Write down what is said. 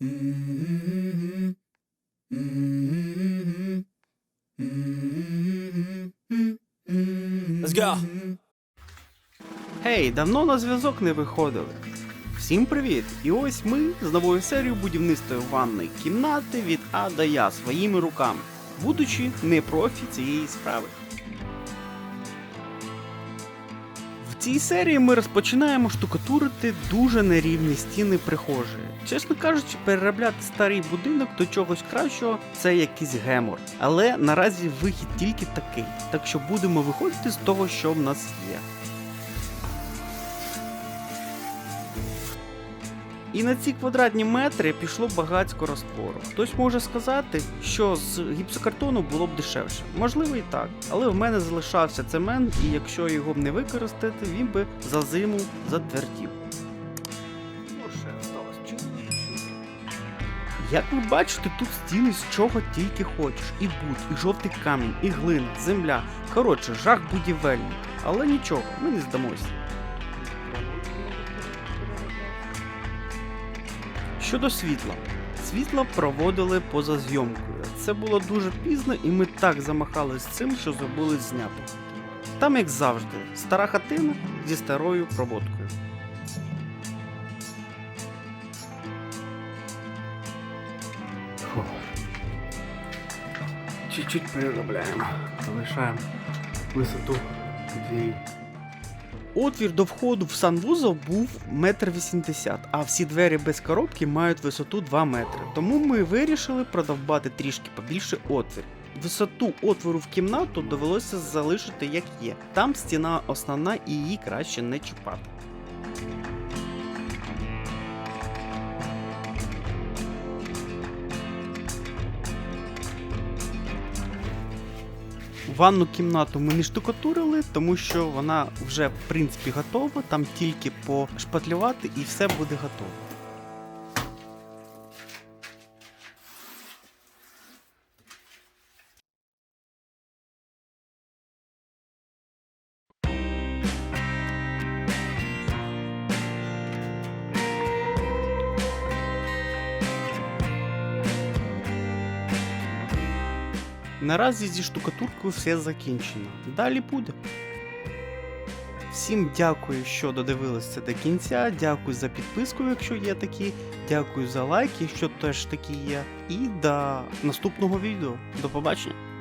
Let's go. Гей, давно на зв'язок не виходили. Всім привіт! І ось ми з новою серією будівництва ванної кімнати від А до Я своїми руками, будучи не профі цієї справи. Цій серії ми розпочинаємо штукатурити дуже нерівні стіни прихожої. Чесно кажучи, переробляти старий будинок до чогось кращого це якийсь гемор. Але наразі вихід тільки такий, так що будемо виходити з того, що в нас є. І на ці квадратні метри пішло багатько розтвору. Хтось може сказати, що з гіпсокартону було б дешевше. Можливо і так, але в мене залишався цемент, і якщо його б не використати, він би за зиму затвердів. Як ви бачите, тут стіни з чого тільки хочеш. І буд, і жовтий камінь, і глина, земля. Коротше, жах будівельник. Але нічого, ми не здамося. Щодо світла. Світло проводили поза зйомкою. Це було дуже пізно, і ми так замахались цим, що забули зняти. Там, як завжди, стара хатина зі старою проводкою. Чуть-чуть переробляємо. Залишаємо висоту дві. Отвір до входу в санвузол був метр вісімдесят, а всі двері без коробки мають висоту 2 метри. Тому ми вирішили продовбати трішки побільше отвір. Висоту отвору в кімнату довелося залишити як є. Там стіна основна і її краще не чіпати. Ванну кімнату ми не штукатурили, тому що вона вже в принципі готова, там тільки пошпатлювати і все буде готово. Наразі зі штукатуркою все закінчено. Далі буде. Всім дякую, що додивилися до кінця. Дякую за підписку, якщо є такі. Дякую за лайк, якщо теж такі є. І до наступного відео. До побачення.